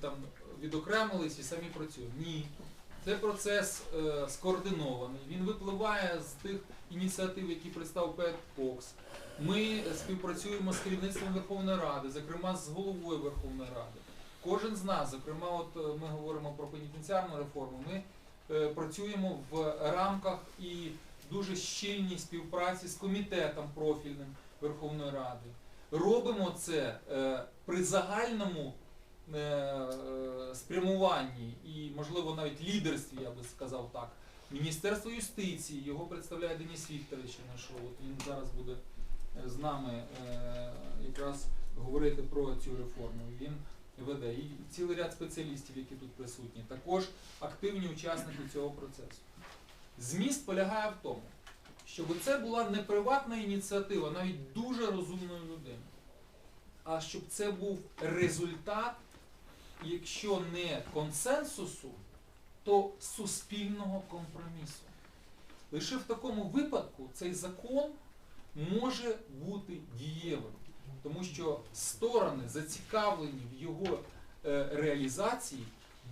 там відокремились і самі працюємо. Ні. Це процес е, скоординований. Він випливає з тих ініціатив, які представив Пет Кокс. Ми співпрацюємо з керівництвом Верховної Ради, зокрема з головою Верховної Ради. Кожен з нас, зокрема, от е, ми говоримо про пенітенціарну реформу, ми е, працюємо в рамках і дуже щільній співпраці з комітетом профільним Верховної Ради. Робимо це е, при загальному спрямуванні і, можливо, навіть лідерстві, я би сказав так. Міністерство юстиції, його представляє Деніс Вікторович Нашов. От він зараз буде е, з нами е, якраз говорити про цю реформу. Він веде. І цілий ряд спеціалістів, які тут присутні, також активні учасники цього процесу. Зміст полягає в тому, щоб це була не приватна ініціатива, навіть дуже розумної людини, а щоб це був результат, якщо не консенсусу, то суспільного компромісу. Лише в такому випадку цей закон може бути дієвим, тому що сторони, зацікавлені в його е, реалізації,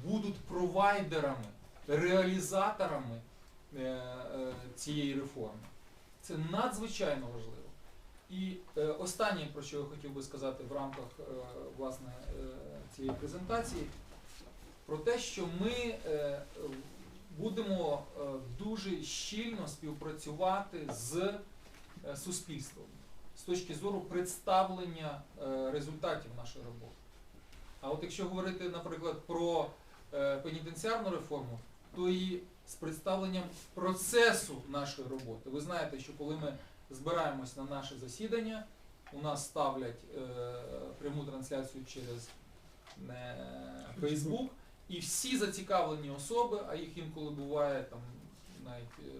будуть провайдерами, реалізаторами е, е, цієї реформи. Це надзвичайно важливо. І е, останнє, про що я хотів би сказати в рамках е, власне, е, цієї презентації, про те, що ми е, будемо е, дуже щільно співпрацювати з е, суспільством з точки зору представлення е, результатів нашої роботи. А от якщо говорити, наприклад, про е, пенітенціарну реформу, то і з представленням процесу нашої роботи. Ви знаєте, що коли ми збираємось на наше засідання, у нас ставлять е, пряму трансляцію через е, Facebook, і всі зацікавлені особи, а їх інколи буває там навіть е,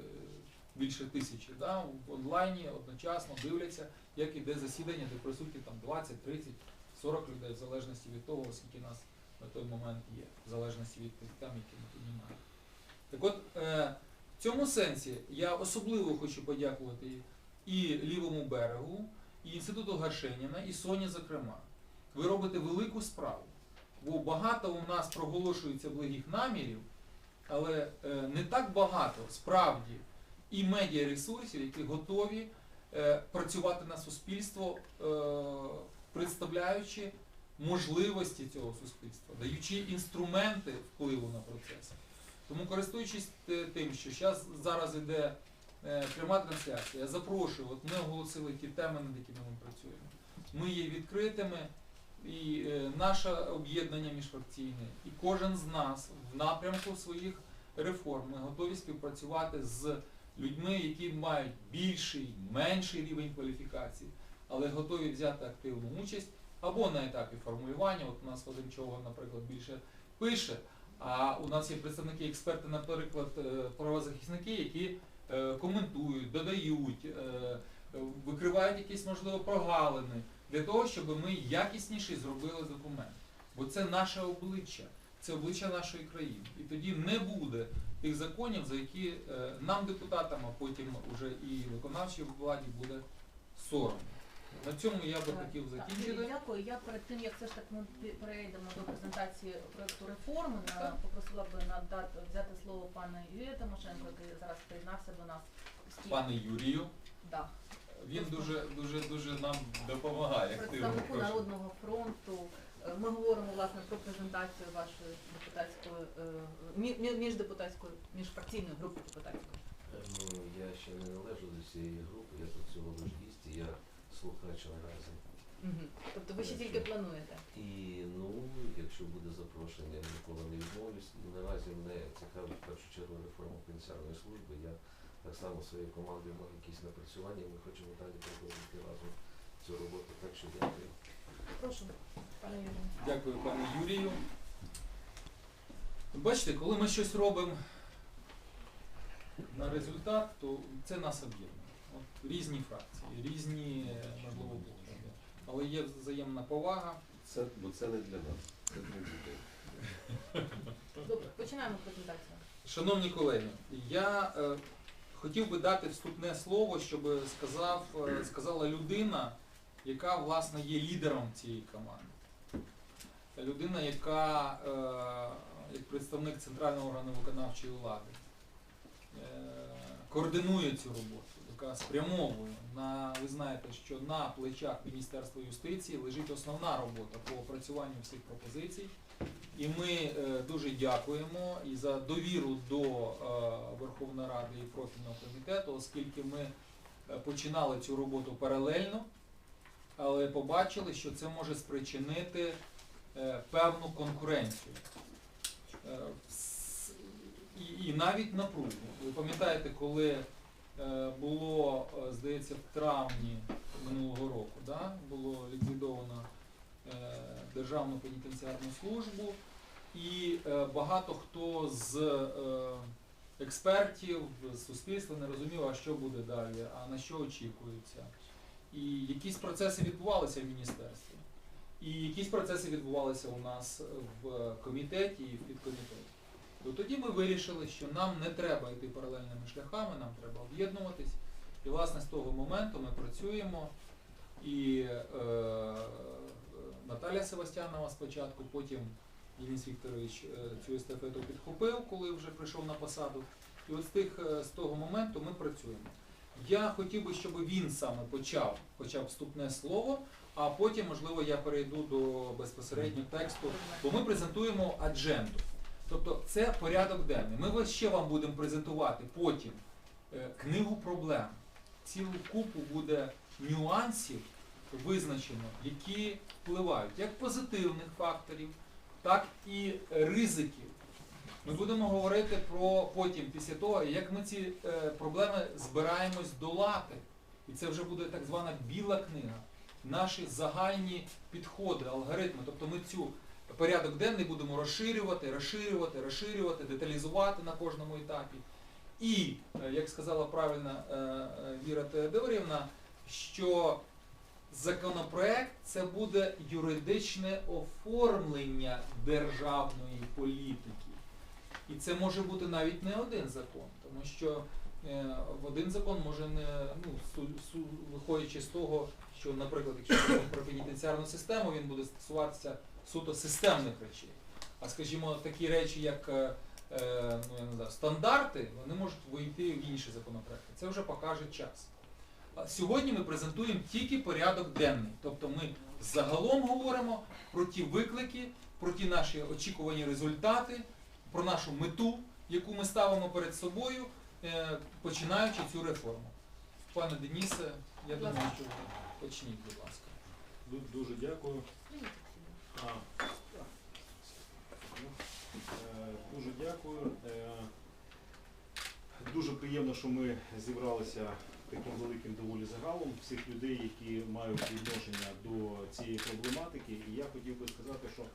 більше тисячі, да, в онлайні одночасно дивляться, як іде засідання, де присутні там 20, 30, 40 людей, в залежності від того, скільки нас на той момент є, в залежності від тих тем, які ми піднімаємо. Так от, е, в цьому сенсі я особливо хочу подякувати і лівому берегу, і інституту Гаршеніна, і Соні, зокрема. Ви робите велику справу. Бо багато у нас проголошується благих намірів, але е, не так багато справді і медіаресурсів, які готові е, працювати на суспільство, е, представляючи можливості цього суспільства, даючи інструменти впливу на процес. Тому користуючись тим, що зараз іде е, пряма трансляція, я запрошую, от ми оголосили ті теми, над якими ми працюємо. Ми є відкритими, і е, наше об'єднання міжфракційне, і кожен з нас в напрямку своїх реформ ми готові співпрацювати з людьми, які мають більший, менший рівень кваліфікації, але готові взяти активну участь або на етапі формулювання. От у нас Вадим Човган, наприклад, більше пише, а у нас є представники, експерти, наприклад, е, правозахисники, які е, коментують, додають, е, е, викривають якісь, можливо, прогалини для того, щоб ми якісніше зробили документ. Бо це наше обличчя, це обличчя нашої країни. І тоді не буде тих законів, за які е, нам, депутатам, а потім вже і виконавчій владі буде соромно. На цьому я би хотів закінчити. Дякую. Я перед тим, як все ж таки ми перейдемо до презентації проекту реформи, попросила би надати взяти слово пана Юрія Тимошенко, який зараз приєднався до нас. Пане Юрію, Да. він дуже дуже дуже нам допомагає активно. представнику Народного фронту. Е, Ми говоримо власне про презентацію вашої депутатської е, мі- мі- міждепутатської, міжфракційної групи депутатської. Ну, я ще не належу до цієї групи, я тут цього лиш гість, я слухач наразі. Мгм. Тобто ви ще тільки плануєте. І ну, якщо буде запрошення, я ніколи не відмовлюсь. Наразі мене цікавить в першу чергу реформа пенсіонної служби. Я так само своєю командою мав якісь напрацювання, ми хочемо далі продовжити разом цю роботу. Так що дякую. Прошу, пане Юрію. Дякую, пане Юрію. Бачите, коли ми щось робимо на результат, то це нас об'єднує. От Різні фракції, різні, е, є взаємна повага. Це, бо це не для нас, це для людей. Добре, починаємо презентацію. Шановні колеги, я е, хотів би дати вступне слово, щоб сказав, е, сказала людина, яка власне є лідером цієї команди. людина, яка е, як представник центрального органу виконавчої влади е, координує цю роботу, яка спрямовує на, ви знаєте, що на плечах Міністерства юстиції лежить основна робота по опрацюванню всіх пропозицій. І ми е, дуже дякуємо і за довіру до е, Верховної Ради і профільного комітету, оскільки ми е, починали цю роботу паралельно, але побачили, що це може спричинити певну конкуренцію. І, навіть напругу. Ви пам'ятаєте, коли було, е, здається, в травні минулого року, да, було ліквідовано е, Державну пенітенціарну службу, і е, багато хто з е, експертів, з суспільства не розумів, а що буде далі, а на що очікується. І якісь процеси відбувалися в міністерстві, і якісь процеси відбувалися у нас в комітеті і в підкомітеті. То тоді ми вирішили, що нам не треба йти паралельними шляхами, нам треба об'єднуватись. І власне з того моменту ми працюємо. І е, Наталя Севастянова спочатку, потім Денис Вікторович е, цю естафету підхопив, коли вже прийшов на посаду. І от з, тих, е, з того моменту ми працюємо. Я хотів би, щоб він саме почав хоча б вступне слово, а потім, можливо, я перейду до безпосередньо тексту, бо ми презентуємо адженду. Тобто це порядок денний. Ми ще вам будемо презентувати потім е, книгу проблем. Цілу купу буде нюансів визначено, які впливають як позитивних факторів, так і ризиків. Ми будемо говорити про потім, після того, як ми ці е, проблеми збираємось долати. І це вже буде так звана біла книга. Наші загальні підходи, алгоритми. Тобто ми цю порядок денний будемо розширювати, розширювати, розширювати, деталізувати на кожному етапі. І, е, як сказала правильно е, е, Віра Теодорівна, що законопроект це буде юридичне оформлення державної політики. І це може бути навіть не один закон, тому що в один закон може не ну, виходячи з того, що, наприклад, якщо про пенітенціарну систему, він буде стосуватися суто системних речей. А скажімо, такі речі, як е, е, ну, я не знаю, стандарти, вони можуть вийти в інші законопроекти. Це вже покаже час. А Сьогодні ми презентуємо тільки порядок денний. Тобто ми загалом говоримо про ті виклики, про ті наші очікувані результати, про нашу мету, яку ми ставимо перед собою, е, починаючи цю реформу. Пане Денисе, я думаю, що почніть, будь ласка. Дуже дякую. Е, Дуже дякую. Е, Дуже приємно, що ми зібралися таким великим доволі загалом всіх людей, які мають відношення до цієї проблематики. І я хотів би сказати, що е,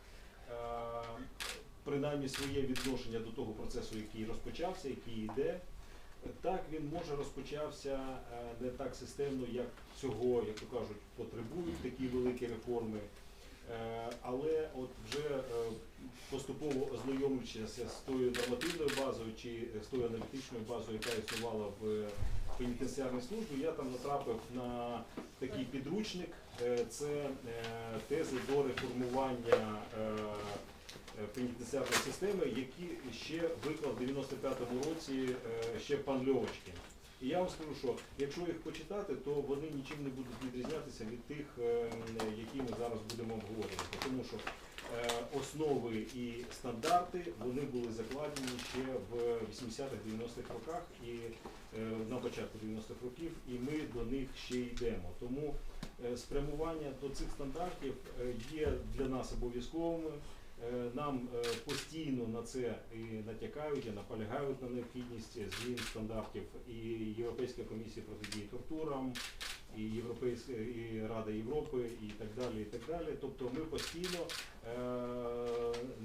принаймні своє відношення до того процесу, який розпочався, який йде, так, він може розпочався не так системно, як цього, як то кажуть, потребують такі великі реформи. Е, Але от вже е, поступово ознайомлюючись з тою нормативною базою чи з тою аналітичною базою, яка існувала в пенітенціарній службі, я там натрапив на такий підручник. Е, Це тези до реформування пенітенціарної системи, які ще виклав в 95-му році ще пан Льовочкін. І я вам скажу, що якщо їх почитати, то вони нічим не будуть відрізнятися від тих, е, які ми зараз будемо обговорювати. Тому що е, основи і стандарти вони були закладені ще в 80-х, 90-х роках і е, на початку 90-х років, і ми до них ще йдемо. Тому спрямування до цих стандартів є для нас обов'язковими. Е, Нам е, постійно на це і натякають, і наполягають на необхідність змін стандартів і Європейська комісія протидії тортурам, і Європейська і Рада Європи, і так далі. І так далі. Тобто ми постійно е,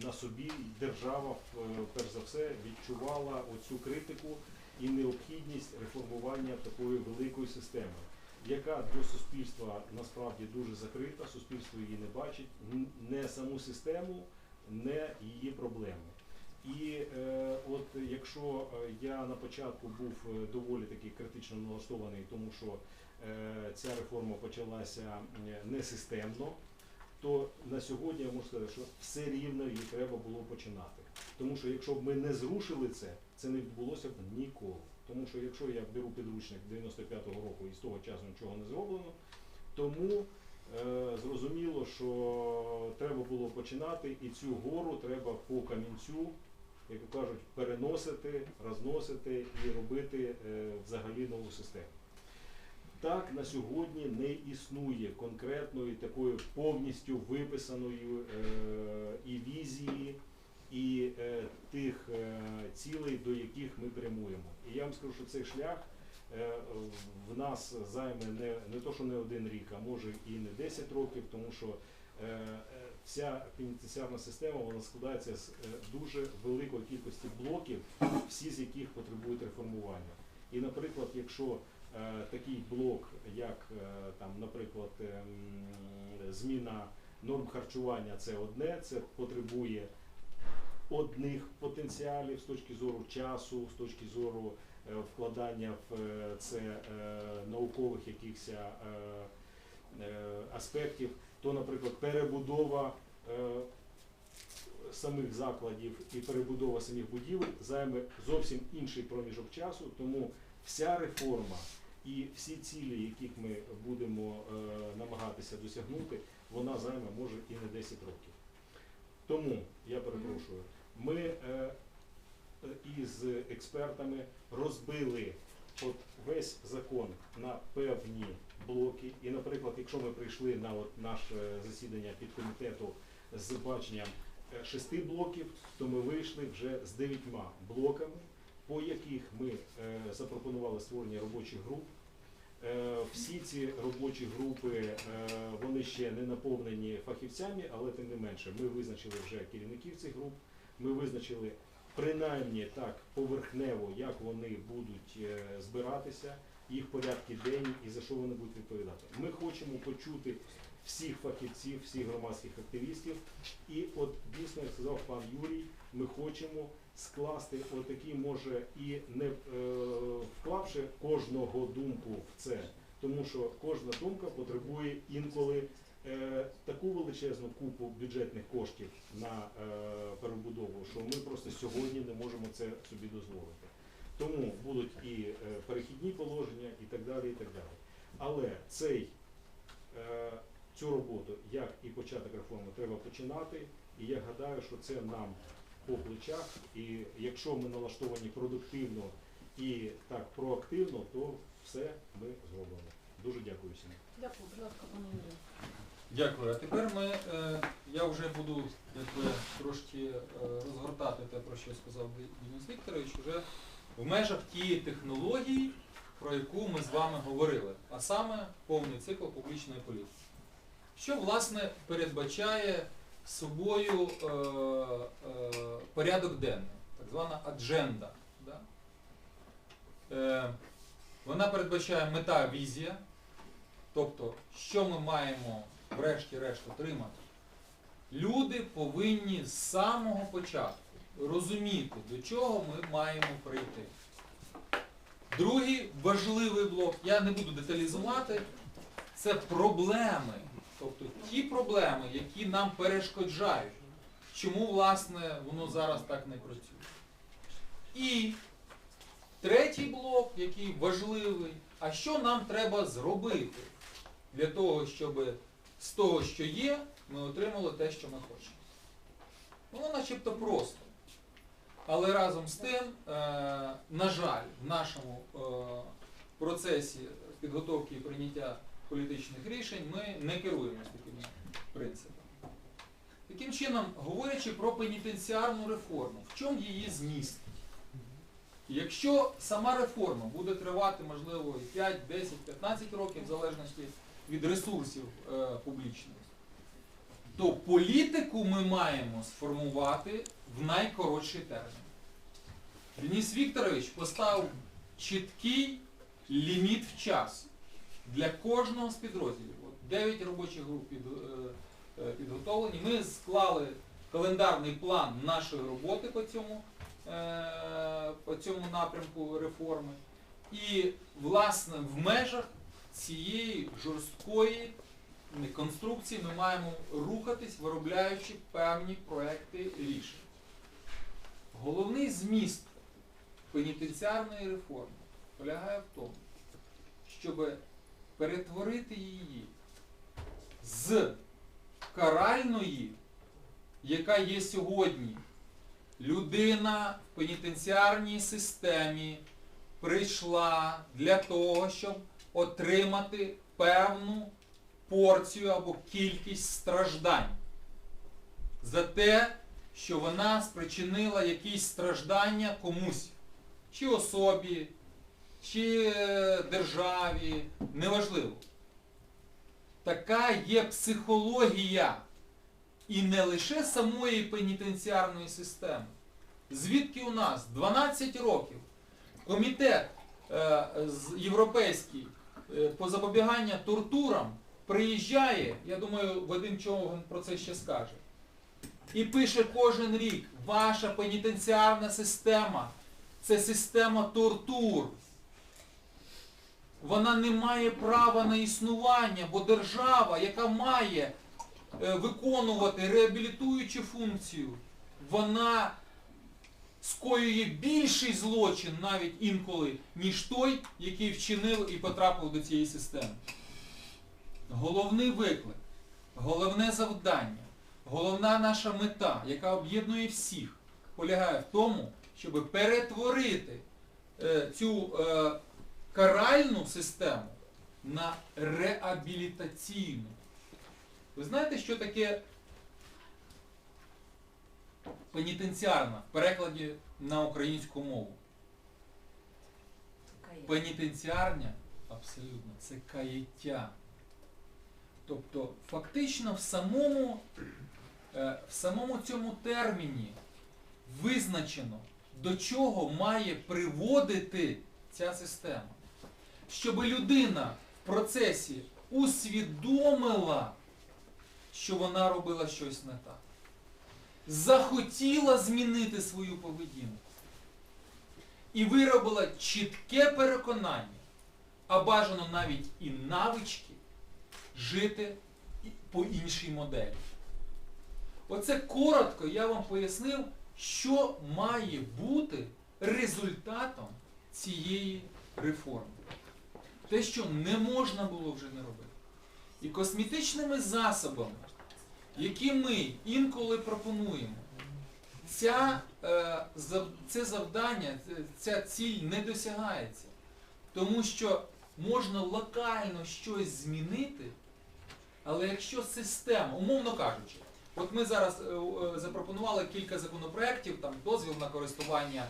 на собі держава е, перш за все відчувала оцю критику і необхідність реформування такої великої системи. Яка до суспільства насправді дуже закрита, суспільство її не бачить, не саму систему, не її проблеми. І е, от якщо е, я на початку був е, доволі таки критично налаштований, тому що е, ця реформа почалася несистемно, то на сьогодні я можу сказати, що все рівно її треба було починати. Тому що якщо б ми не зрушили це, це не відбулося б ніколи. Тому що якщо я беру підручник 95-го року і з того часу нічого не зроблено, тому зрозуміло, що треба було починати, і цю гору треба по камінцю, як кажуть, переносити, розносити і робити е, взагалі нову систему. Так, на сьогодні не існує конкретної такої повністю виписаної е, і візії, і е, тих е, цілей, до яких ми прямуємо. І я вам скажу, що цей шлях е, в нас займе не, не то, що не один рік, а може і не 10 років, тому що е, е, вся пенітенціарна система вона складається з е, дуже великої кількості блоків, всі з яких потребують реформування. І, наприклад, якщо е, такий блок, як е, там, наприклад, ем, зміна норм харчування, це одне, це потребує одних потенціалів з точки зору часу, з точки зору е, вкладання в е, це е, наукових якихось е, е, аспектів, то, наприклад, перебудова е, самих закладів і перебудова самих будівель займе зовсім інший проміжок часу, тому вся реформа і всі цілі, яких ми будемо е, намагатися досягнути, вона займе може і не 10 років. Тому я перепрошую, ми е, е, із експертами розбили от весь закон на певні блоки. І, наприклад, якщо ми прийшли на от наше засідання підкомітету з баченням е, шести блоків, то ми вийшли вже з дев'ятьма блоками, по яких ми е, запропонували створення робочих груп. Е, Всі ці робочі групи вони ще не наповнені фахівцями, але тим не менше ми визначили вже керівників цих груп. Ми визначили принаймні так поверхнево, як вони будуть е, збиратися, їх порядки денні і за що вони будуть відповідати. Ми хочемо почути всіх фахівців, всіх громадських активістів. І от дійсно, як сказав пан Юрій, ми хочемо скласти отакі, може, і не е, вклавши кожного думку в це, тому що кожна думка потребує інколи таку величезну купу бюджетних коштів на е, перебудову, що ми просто сьогодні не можемо це собі дозволити. Тому будуть і е, перехідні положення, і так далі, і так далі. Але цей, е, цю роботу, як і початок реформи, треба починати. І я гадаю, що це нам по плечах. І якщо ми налаштовані продуктивно і так проактивно, то все ми зробимо. Дуже дякую всім. Дякую, будь ласка, пане Юрію. Дякую. А тепер ми, е, я вже буду якби, трошки е, розгортати те, про що сказав Денис Вікторович, вже в межах тієї технології, про яку ми з вами говорили, а саме повний цикл публічної політики. Що, власне, передбачає собою е, е, порядок денний, так звана адженда. Да? Е, вона передбачає мета, візія, тобто, що ми маємо врешті-решт отримати. Люди повинні з самого початку розуміти, до чого ми маємо прийти. Другий важливий блок, я не буду деталізувати, це проблеми. Тобто ті проблеми, які нам перешкоджають. Чому, власне, воно зараз так не працює. І третій блок, який важливий, а що нам треба зробити для того, щоб з того, що є, ми отримали те, що ми хочемо. Воно начебто просто. Але разом з тим, е, на жаль, в нашому е, процесі підготовки і прийняття політичних рішень ми не керуємося такими принципами. Таким чином, говорячи про пенітенціарну реформу, в чому її зміст? Якщо сама реформа буде тривати, можливо, і 5, 10, 15 років, в залежності від ресурсів е, публічних, то політику ми маємо сформувати в найкоротший термін. Денис Вікторович поставив чіткий ліміт в час для кожного з підрозділів. От 9 робочих груп під, е, е, підготовлені. Ми склали календарний план нашої роботи по цьому, е, по цьому напрямку реформи. І, власне, в межах цієї жорсткої конструкції ми маємо рухатись, виробляючи певні проекти рішень. Головний зміст пенітенціарної реформи полягає в тому, щоб перетворити її з каральної, яка є сьогодні, людина в пенітенціарній системі прийшла для того, щоб отримати певну порцію або кількість страждань за те, що вона спричинила якісь страждання комусь, чи особі, чи е, державі, неважливо. Така є психологія і не лише самої пенітенціарної системи. Звідки у нас 12 років комітет е, європейський по запобіганню тортурам приїжджає, я думаю, Вадим Човган про це ще скаже, і пише кожен рік, ваша пенітенціарна система це система тортур. Вона не має права на існування, бо держава, яка має е, виконувати реабілітуючу функцію, вона скоює більший злочин навіть інколи, ніж той, який вчинив і потрапив до цієї системи. Головний виклик, головне завдання, головна наша мета, яка об'єднує всіх, полягає в тому, щоб перетворити е, цю е, каральну систему на реабілітаційну. Ви знаєте, що таке пенітенціарна в перекладі на українську мову? Пенітенціарня абсолютно це каяття. Тобто фактично в самому, е, в самому цьому терміні визначено, до чого має приводити ця система. Щоб людина в процесі усвідомила, що вона робила щось не так. Захотіла змінити свою поведінку. І виробила чітке переконання, а бажано навіть і навички жити по іншій моделі. Оце коротко я вам пояснив, що має бути результатом цієї реформи. Те, що не можна було вже не робити. І косметичними засобами, які ми інколи пропонуємо, ця, е, це завдання, ця ціль не досягається. Тому що можна локально щось змінити, але якщо система, умовно кажучи, от ми зараз е, е, запропонували кілька законопроєктів, там дозвіл на користування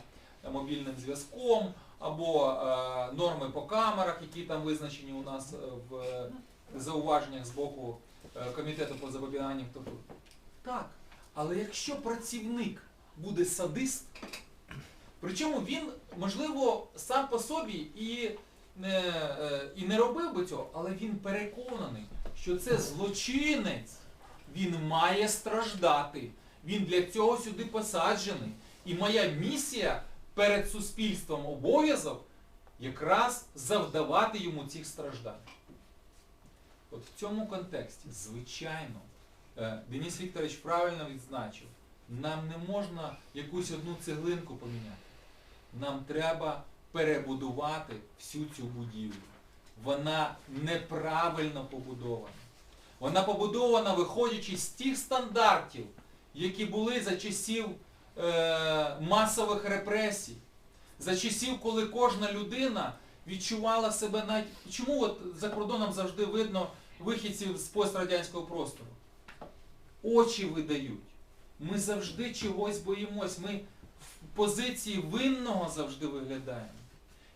мобільним зв'язком, або норми по камерах, які там визначені у нас в зауваженнях з боку комітету по запобіганню тортур. Так, але якщо працівник буде садист, причому він, можливо, сам по собі і не, е, і не робив би цього, але він переконаний, що це злочинець, він має страждати. Він для цього сюди посаджений. І моя місія перед суспільством обов'язок якраз завдавати йому цих страждань. От в цьому контексті, звичайно, е, Денис Вікторович правильно відзначив, нам не можна якусь одну цеглинку поміняти. Нам треба перебудувати всю цю будівлю. Вона неправильно побудована. Вона побудована, виходячи з тих стандартів, які були за часів е, масових репресій, за часів, коли кожна людина відчувала себе навіть. Чому от за кордоном завжди видно вихідців з пострадянського простору? Очі видають. Ми завжди чогось боїмось. Ми в позиції винного завжди виглядаємо.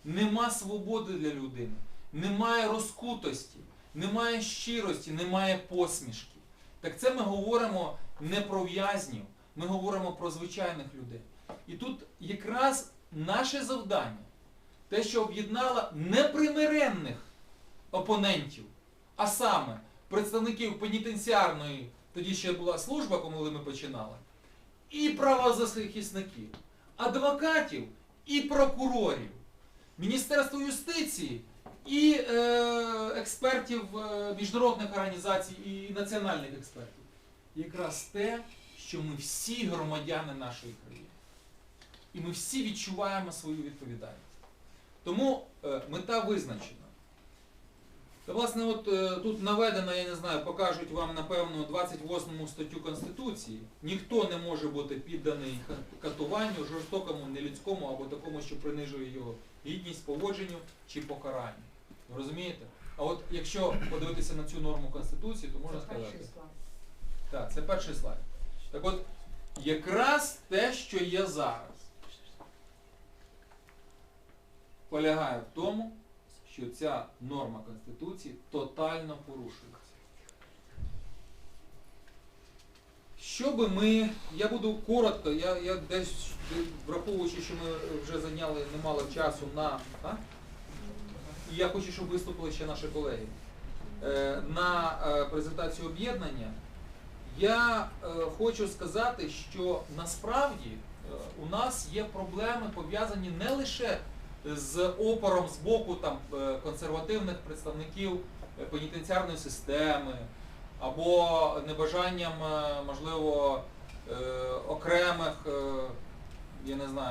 Нема свободи для людини, немає розкутості, немає щирості, немає посмішки. Так це ми говоримо не про в'язнів, ми говоримо про звичайних людей. І тут якраз наше завдання, те, що об'єднало непримиренних опонентів, а саме представників пенітенціарної, тоді ще була служба, коли ми починали, і правозахисників, адвокатів і прокурорів, Міністерство юстиції і е, експертів е, міжнародних організацій і національних експертів. Якраз те, що ми всі громадяни нашої країни. І ми всі відчуваємо свою відповідальність. Тому е, мета визначена. Власне, от е, тут наведено, я не знаю, покажуть вам, напевно, 28 статтю Конституції. Ніхто не може бути підданий катуванню, жорстокому, нелюдському або такому, що принижує його гідність, поводженню чи покаранню. Ви розумієте? А от якщо подивитися на цю норму Конституції, то можна сказати. Так, це перший слайд. Так от, якраз те, що є зараз, полягає в тому, що ця норма Конституції тотально порушується. Що би ми, я буду коротко, я, я десь, враховуючи, що ми вже зайняли немало часу на. А? І я хочу, щоб виступили ще наші колеги. Е, на е, презентацію об'єднання я е, хочу сказати, що насправді у нас є проблеми пов'язані не лише з опором з боку там, е, консервативних представників е, пенітенціарної системи або небажанням, е, можливо, окремих, я не знаю,